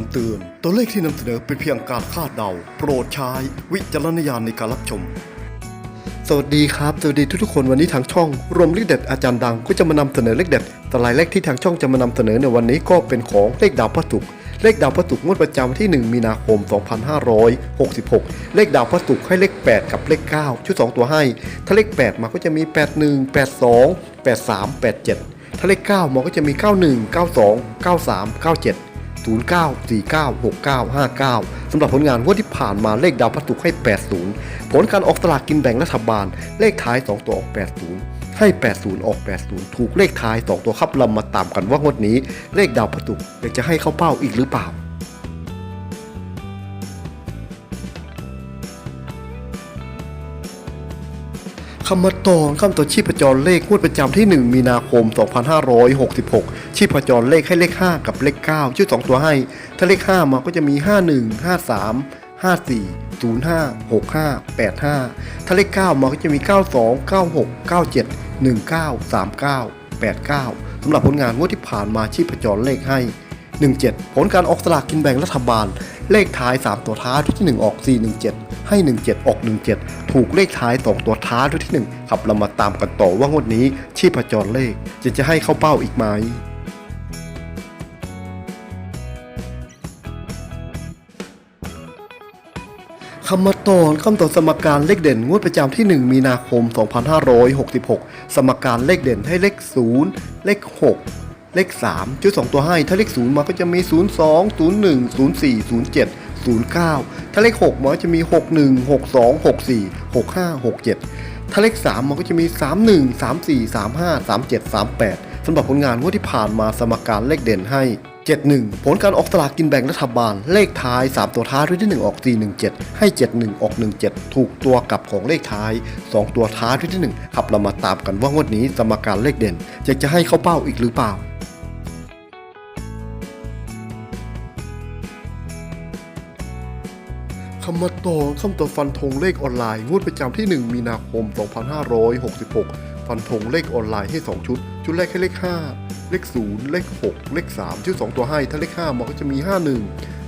ำเตือน ตัวเลขที่นำเสนอเป็นเพียงการคาดเดา โปรดใช้วิจารณญาณในการรับชม สวัสดีครับ สวัสดีทุกๆคนวันนี้ทางช่อง รวมเลขเด็ดอาจารย์ดังก็จะมานำเสนอเลขเด็ดแต่ลายเลขที่ทางช่องจะมานำเสนอในวันนี้ก็เป็นของเลขดาวพระศุกร์เลขดาวพระศุกร์งวดประจำวันที่ 1 มีนาคม 2566 เลขดาวพระศุกร์ให้เลข 8 กับเลข 9 ชุด 2 ตัวให้ ถ้าเลข 8 มาก็จะมี 81 82 83 87 ถ้าเลข 9 มาก็จะมี 91 92 93 97 09496959 สำหรับผลงานงวดที่ผ่านมาเลขดาวพัตุให้ 80 ผลการออกสลากกินแบ่งรัฐบาล เลขท้าย 2 ตัวออก 80 ให้ 80 ออก 80 ถูกเลขท้าย 2 ตัวครับเรามาตามกันว่างวดนี้ เลขดาวพัตุกอยากจะให้เข้าเป้าอีกหรือเปล่าคำมาตอนคำต่อชีพจรเลขงวดประจำที่ 1 มีนาคม 2566 ชีพจรเลขให้เลข 5 กับเลข 9 ชื่อ 2 ตัวให้ ถ้าเลข 5 มาก็จะมี 51 53 54 05 65 85 ถ้าเลข 9 มาก็จะมี 92 96 97 19 39 89สำหรับผลงานงวดที่ผ่านมาชีพจรเลขให้ 17 ผลการออกสลากกินแบ่งรัฐบาล เลขท้าย 3 ตัวท้ายที่ 1 ออก 417 ให้ 17 ออก 17 ถูกเลขท้าย 2 ตัวท้ายที่ 1 ครับเรามาตามกันต่อว่างวดนี้ชีพจรเลขจะจะให้เข้าเป้าอีกไหม คำมาตอนคำต่อสมการเลขเด่นงวดประจำที่ 1 มีนาคม 2566 สมการเลขเด่นให้เลข 0 เลข 6 เลข 3 ชุด 2 ตัวให้ ถ้าเลข 0 มาก็จะมี 02 01 04 07 09 ถ้าเลข 6มาก็จะมี 61 62 64 65 67 ถ้าเลข 3 มันก็จะมี 31 34 35 37 38สำหรับผลงานงวดที่ผ่านมาสมการเลขเด่นให้ 71 ผลการออกสลากกินแบ่งรัฐบาล เลขท้าย 3 ตัวท้ายด้วยที่ 1 ออก 417 ให้ 71 ออก 17 ถูกตัวกลับของเลขท้าย 2 ตัวท้ายด้วยที่ 1 ครับเรามาตามกันว่างวดนี้สมการเลขเด่นจะจะให้เข้าเป้าอีกหรือเปล่าำมาต่อคำต่อฟันธงเลขออนไลน์ งวดประจำที่ 1 มีนาคม 2566 ฟันธงเลขออนไลน์ให้ 2 ชุด ชุดแรกให้เลข 5 เลข 0 เลข 6 เลข 3 ชุด 2 ตัวให้ ถ้าเลข 5 มันก็จะมี 51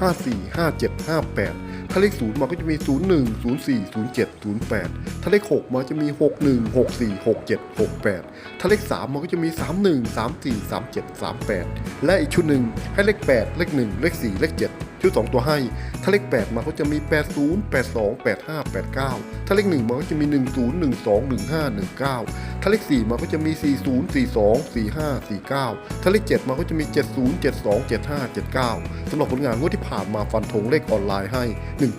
54 57 58 ถ้าเลข 0 มันก็จะมี 01 04 07 08 ถ้าเลข 6 มันจะมี 61 64 67 68 ถ้าเลข 3 มันก็จะมี 31 34 37 38 และอีกชุดหนึ่งให้เลข 8 เลข 1 เลข 4 เลข 7 ชุด2ตัวให้ ถ้าเลข 8 มาก็จะมี 80 82 85 89 ถ้าเลข 1 มาก็จะมี 10 12 15 19 ถ้าเลข 4 มาก็จะมี 40 42 45 49 ถ้าเลข 7 มาก็จะมี 70 72 75 79สำหรับผลงานงวดที่ผ่านมาฟันธงเลขออนไลน์ให้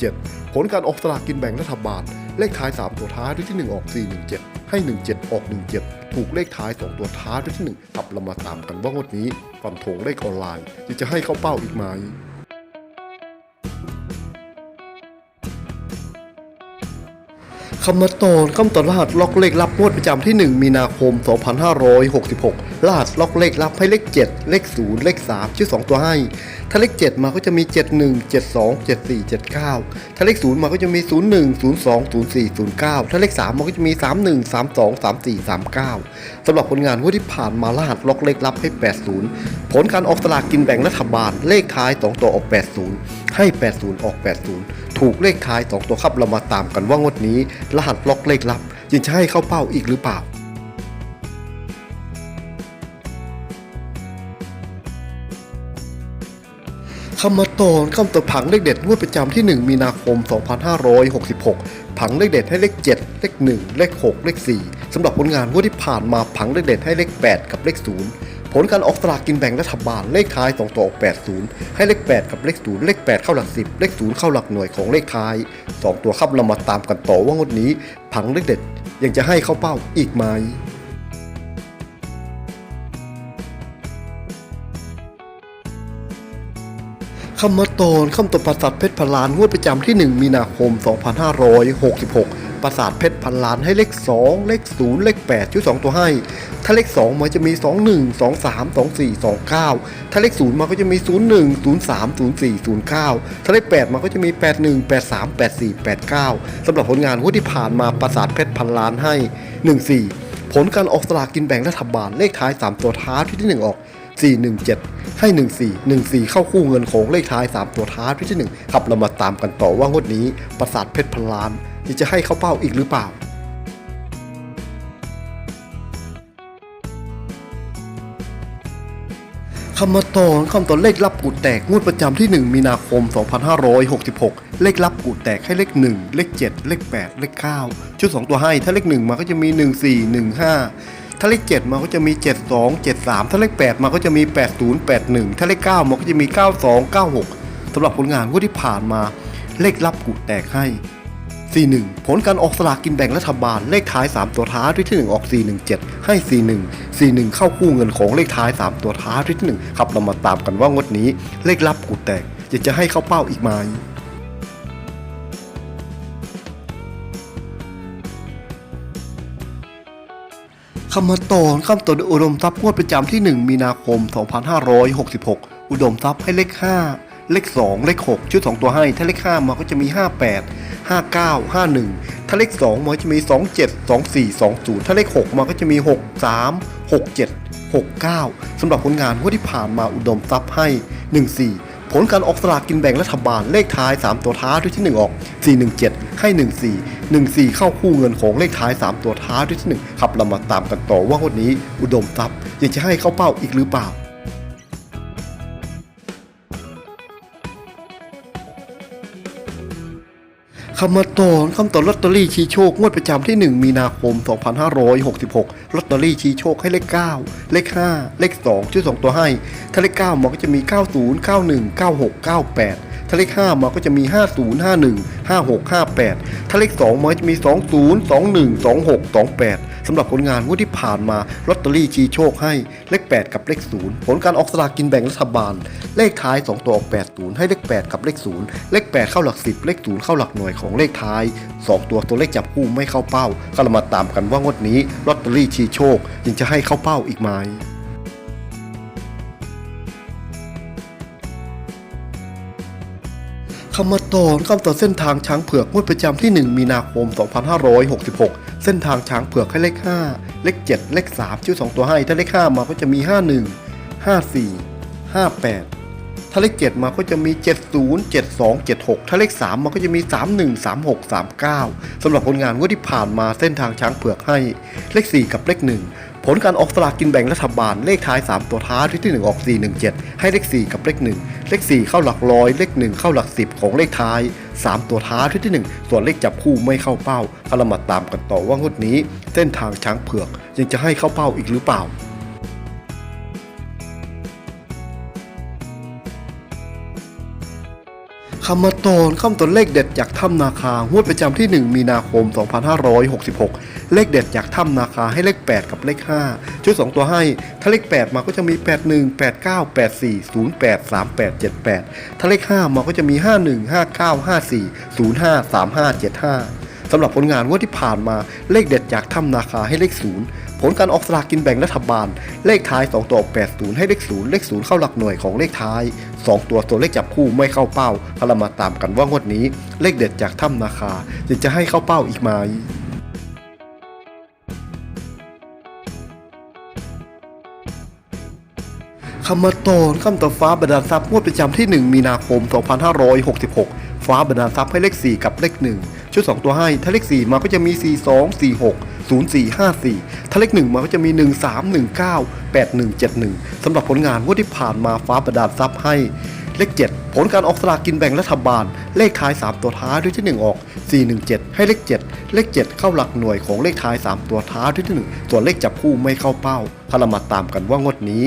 17 ผลการออกสลากกินแบ่งรัฐบาล เลขท้าย 3 ตัวท้ายด้วยที่ 1 ออก 417 ให้ 17 ออก 17ถูกเลขท้าย 2 ตัวท้ายด้วยที่1ครับเรามาตามกันว่างวดนี้ฟันธงเลขออนไลน์จะให้เข้าเป้าอีกไหม คำมาตอนคำตอนรหัสล็อกเลขลับงวดประจำที่ 1 มีนาคม 2566 รหัสล็อกเลขลับให้เลข 7 เลข 0 เลข 3 ชื่อ 2 ตัวให้ ถ้าเลข 7 มาก็จะมี 71 72 74 79 ถ้าเลข 0 มาก็จะมี 01 02 04 09 ถ้าเลข 3มันก็จะมี 31 32 34 39 สำหรับผลงานงวดที่ผ่านมารหัสล็อกเลขลับให้ 80 ผลการออกสลากกินแบ่งรัฐบาลเลขท้าย 2 ตัวออก 80 ให้ 80 ออก 80 ถูกเลขท้าย 2 ตัวครับเรามาตามกันว่างวดนี้รหัสล็อกเลขลับยังจะให้เข้าเป้าอีกหรือเปล่า คำมาตอนคำต่อผังเลขเด็ดงวดประจำที่ 1 มีนาคม 2566 ผังเลขเด็ดให้เลข 7 เลข 1 เลข 6 เลข 4สำหรับผลงานงวดที่ผ่านมาผังเลขเด็ดให้เลข 8 กับเลข 0 ผลการออกสลากกินแบ่งรัฐบาลเลขท้าย2ตัวออก 80 ให้เลข 8 กับเลข 0 เลข 8 เข้าหลัก 10 เลข 0 เข้าหลักหน่วยของเลขท้าย 2 ตัวครับเรามาตามกันต่อว่างวดนี้ ผังเลขเด็ดยังจะให้เข้าเป้าอีกไหมคำมาตอนคำตบปราสาทเพชรพลานงวดประจำที่ 1 มีนาคม 2566 ปราสาทเพชรพันล้านให้เลข 2 เลข 0 เลข 8 ชุด 2 ตัวให้ ถ้าเลข 2 มันจะมี 21 23 24 29 ถ้าเลข 0 มันก็จะมี 01 03 04 09 ถ้าเลข 8 มันก็จะมี 81 83 84 89สำหรับผลงานงวดที่ผ่านมาปราสาทเพชรพันล้านให้ 14 ผลการออกสลากกินแบ่งรัฐบาลเลขท้าย 3 ตัวท้ายที่ที่ 1 ออก417 ให้ 14 14 เข้าคู่เงินของเลขท้าย 3 ตัวท้ายที่1ครับเรามาตามกันต่อว่างวดนี้ ประสาทเพชรพันล้าน จะให้เข้าเป้าอีกหรือเปล่า คำมาตอนคำตอนเลขลับกูแตกงวดประจำที่ 1 มีนาคม 2566 เลขลับกูแตกให้เลข 1 เลข 7 เลข 8 เลข 9 ชุด 2 ตัวให้ ถ้าเลข 1 มาก็จะมี 1 4 1 5ถ้าเลข7มาก็จะมี 7 2 7 3 ถ้าเลข8มาก็จะมี 8 0 8 1 ถ้าเลข9มาก็จะมี 9 2 9 6สำหรับผลงานงวดที่ผ่านมา เลขลับกูแตกให้ 41 ผลการออกสลากกินแบ่งรัฐบาลเลขท้าย 3 ตัวท้ายด้วยที่ 1 ออก 417 ให้ 41 41 เข้าคู่เงินของเลขท้าย 3 ตัวท้ายด้วยที่ 1 ครับเรามาตามกันว่างวดนี้ เลขลับกูแตกจะจะให้เข้าเป้าอีกไหมคำมาตอนคำตอนอุดมทรัพย์งวดประจำที่ 1 มีนาคม 2566 อุดมทรัพย์ให้เลข 5 เลข 2 เลข 6 ชุด 2 ตัวให้ ถ้าเลข 5 มาก็จะมี 58 59 51 ถ้าเลข 2 มาก็จะมี 27 24 20 ถ้าเลข 6 มาก็จะมี 63 67 69สำหรับผลงานงวดที่ผ่านมาอุดมทรัพย์ให้ 14 ผลการออกสลากกินแบ่งรัฐบาลเลขท้าย 3 ตัวท้ายด้วยที่ 1 ออก 417 ให้ 14 14 เข้าคู่เงินของเลขท้าย 3 ตัวท้ายด้วยที่ 1 ครับเรามาตามกันต่อว่างวดนี้อุดมทรัพย์ยังจะให้เข้าเป้าอีกหรือเปล่า คำมาตอนคำตอนลอตเตอรี่ชี้โชคงวดประจำที่ 1 มีนาคม 2566 ลอตเตอรี่ชี้โชคให้เลข 9 เลข 5 เลข 2 ชื่อ 2 ตัวให้ ถ้าเลข 9 มันก็จะมี 90 91 96 98 ถ้าเลข5มันก็จะมี 50 51 56 58 ถ้าเลข2มันจะมี 20 21 26 28สำหรับผลงานงวดที่ผ่านมาลอตเตอรี่ชี้โชคให้เลข 8 กับเลข 0 ผลการออกสลากกินแบ่งรัฐบาล เลขท้าย 2 ตัวออก 80 ให้เลข 8 กับเลข 0 เลข 8 เข้าหลัก 10 เลข 0 เข้าหลักหน่วยของเลขท้าย 2 ตัวตัวเลขจับคู่ไม่เข้าเป้า ก็เรามาตามกันว่างวดนี้ลอตเตอรี่ชี้โชคยังจะให้เข้าเป้าอีกไหม คำมาต่อนคำต่อเส้นทางช้างเผือกงวดประจำที่ 1 มีนาคม 2566 เส้นทางช้างเผือกให้เลข 5 เลข 7 เลข 3 ชื่อ 2 ตัวให้ ถ้าเลข 5 มาก็จะมี 51 54 58 ถ้าเลข 7 มาก็จะมี 70 72 76 ถ้าเลข 3 มาก็จะมี 31 36 39สำหรับผลงานงวดที่ผ่านมาเส้นทางช้างเผือกให้ เลข 4 กับเลข 1 ผลการออกสลากกินแบ่งรัฐบาลเลขท้าย 3 ตัวท้ายที่ 1 ออก 417 ให้เลข 4 กับเลข 1 เลข 4 เข้าหลักร้อย เลข 1 เข้าหลัก 10 ของเลขท้าย 3 ตัวท้ายที่ 1 ส่วนเลขจับคู่ไม่เข้าเป้าก็เรามาตามกันต่อว่างวดนี้ เส้นทางช้างเผือกยังจะให้เข้าเป้าอีกหรือเปล่า คำมาตอนคำตอนเลขเด็ดจากถ้ำนาคางวดประจำที่ 1 มีนาคม 2566 เลขเด็ดจากถ้ำนาคาให้เลข 8 กับเลข 5 ชุด 2 ตัวให้ ถ้าเลข 8 มาก็จะมี 81 89 84 08 38 78 ถ้าเลข 5 มาก็จะมี 51 59 54 05 35 75สำหรับผลงานงวดที่ผ่านมาเลขเด็ดจากถ้ำนาคาให้เลข 0 ผลการออกสลากกินแบ่งรัฐบาล เลขท้าย 2 ตัวออก80 ให้เลข 0 เลข 0 เข้าหลักหน่วยของเลขท้าย 2 ตัวตัวเลขจับคู่ไม่เข้าเป้าก็เรามาตามกันว่างวดนี้ เลขเด็ดจากถ้ำนาคาจะจะให้เข้าเป้าอีกไหมคำมาตอนคำต่อฟ้าบรรดาลทรัพย์งวดประจำที่ 1 มีนาคม 2566 ฟ้าบรรดาลทรัพย์ให้เลข 4 กับเลข 1 ชุด 2 ตัวให้ ถ้าเลข 4 มาก็จะมี 42 46 0454 ถ้าเลข1มาก็จะมี 1319 8171สำหรับผลงานงวดที่ผ่านมาฟ้าบรรดาลทรัพย์ให้เลข 7 ผลการออกสลากกินแบ่งรัฐบาล เลขท้าย 3 ตัวท้ายด้วยที่ 1 ออก 417 ให้เลข 7 เลข 7 เข้าหลักหน่วยของเลขท้าย 3 ตัวท้ายด้วยที่ 1 ส่วนเลขจับคู่ไม่เข้าเป้าถ้าเรามาตามกันว่างวดนี้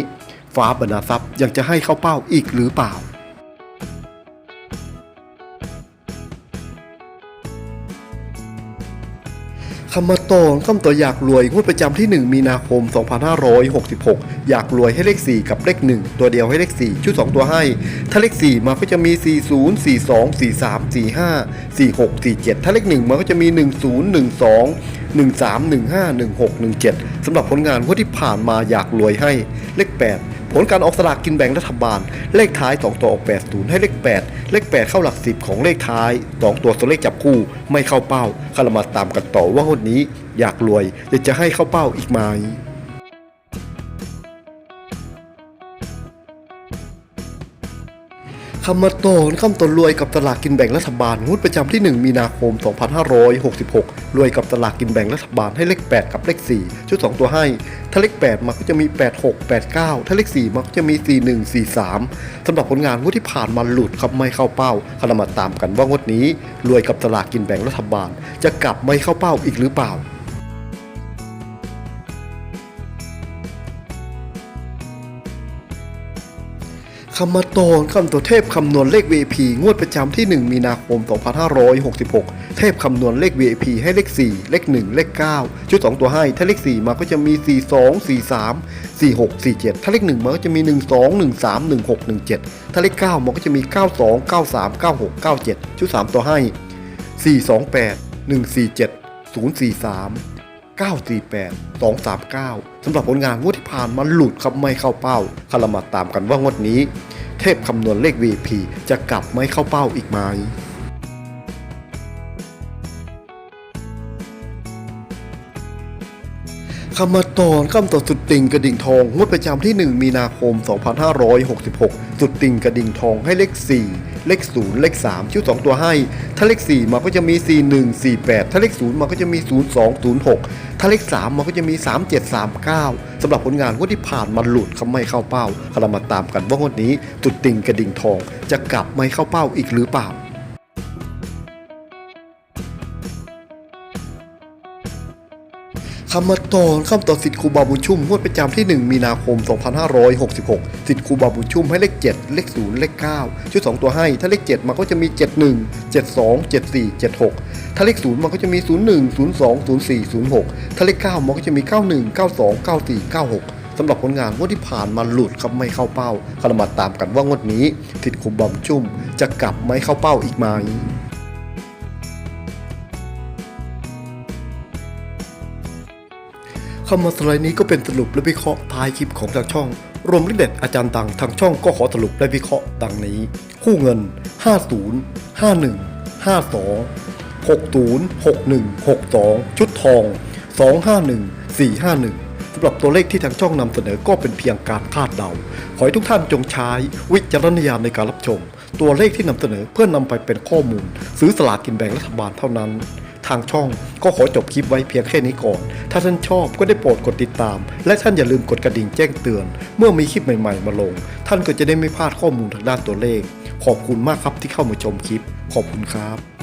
ฟ้าบรรดาทรัพย์ยังจะให้เข้าเป้าอีกหรือเปล่า คำมาตอนคำต่ออยากรวยงวดประจำที่ 1 มีนาคม 2566 อยากรวยให้เลข 4 กับเลข 1 ตัวเดียวให้เลข 4 ชุด 2 ตัวให้ ถ้าเลข 4 มาก็จะมี 40 42 43 45 46 47 ถ้าเลข 1 มาก็จะมี 10 12 13 15 16 17สำหรับผลงานงวดที่ผ่านมาอยากรวยให้เลข 8 ผลการออกสลากกินแบ่งรัฐบาล เลขท้าย 2 ตัวออก 80 ให้เลข 8 เลข 8 เข้าหลัก 10 ของเลขท้าย 2 ตัวตัวเลขจับคู่ไม่เข้าเป้าคารามาตามกันต่อว่างวดนี้ อยากรวยจะจะให้เข้าเป้าอีกไหม คำมาตอนคำตอนรวยกับตลากกินแบ่งรัฐบาลงวดประจำที่ 1 มีนาคม 2566 รวยกับตลากกินแบ่งรัฐบาลให้เลข 8 กับเลข 4 ชุด 2 ตัวให้ ถ้าเลข 8มันก็จะมี 86 89 ถ้าเลข 4มันก็จะมี 41 43 สำหรับผลงานงวดที่ผ่านมาหลุดครับไม่เข้าเป้าคณมาตามกันว่างวดนี้ รวยกับตลากกินแบ่งรัฐบาล จะกลับไม่เข้าเป้าอีกหรือเปล่า คำมาตอนคำตัวเทพคำนวณเลข VIP งวดประจำที่ 1 มีนาคม 2566 เทพคำนวณเลข VIP ให้เลข 4 เลข 1 เลข 9 ชุด 2 ตัวให้ ถ้าเลข 4 มาก็จะมี 42 43 46 47 ถ้าเลข 1มันก็จะมี 12 13 16 17 ถ้าเลข 9มันก็จะมี 92 93 96 97 ชุด 3 ตัวให้ 428 147 043 948 239 สำหรับผลงานงวดที่ผ่านมาหลุดครับไม่เข้าเป้าคารมาตามกันว่างวดนี้ เทพคำนวณเลข VP จะกลับไม่เข้าเป้าอีกไหม คำมาตอนคำต่อสุดติ่งกระดิ่งทองงวดประจำที่ 1 มีนาคม 2566 สุดติ่งกระดิ่งทองให้เลข 4 เลข 0 เลข 3 ชื่อ 2 ตัวให้ ถ้าเลข 4มันก็จะมี 41 48 ถ้าเลข 0มันก็จะมี 02 06 ถ้าเลข 3มันก็จะมี 37 39 สำหรับผลงานงวดที่ผ่านมาหลุดเขาไม่เข้าเป้าเรามาตามกันว่างวดนี้สุดติ่งกระดิ่งทองจะกลับไม่เข้าเป้าอีกหรือเปล่า คำมาตอนคำต่อสิทธิ์ครูบาบุญชุ่มงวดประจำที่ 1 มีนาคม 2566 สิทธิ์ครูบาบุญชุ่มให้เลข 7 เลข 0 เลข 9 ชุด 2 ตัวให้ ถ้าเลข 7 มันก็จะมี 71 72 74 76 ถ้าเลข 0 มันก็จะมี 01 02 04 06 ถ้าเลข 9 มันก็จะมี 91 92 94 96สำหรับผลงานงวดที่ผ่านมาหลุดครับไม่เข้าเป้าคารมาตามกันว่างวดนี้สิทธิ์ครูบาบุญชุ่ม จะกลับไม่เข้าเป้าอีกไหม คำมาสไลด์นี้ก็เป็นสรุปและวิเคราะห์ท้ายคลิปของทางช่อง รวมลิเด็ดอาจารย์ดังทางช่องก็ขอสรุปและวิเคราะห์ดังนี้ คู่เงิน 50 51 52 60 61 62 ชุดทอง 251 451สำหรับตัวเลขที่ทางช่องนำเสนอก็เป็นเพียงการคาดเดา ขอให้ทุกท่านจงใช้วิจารณญาณในการรับชม ตัวเลขที่นำเสนอเพื่อนำไปเป็นข้อมูล ซื้อสลากกินแบ่งรัฐบาลเท่านั้น ทางช่อง ก็ขอจบคลิปไว้เพียงแค่นี้ก่อน ถ้าท่านชอบก็ได้โปรดกดติดตาม และท่านอย่าลืมกดกระดิ่งแจ้งเตือน เมื่อมีคลิปใหม่ๆ มาลง ท่านก็จะได้ไม่พลาดข้อมูลทางด้านตัวเลข ขอบคุณมากครับที่เข้ามาชมคลิป ขอบคุณครับ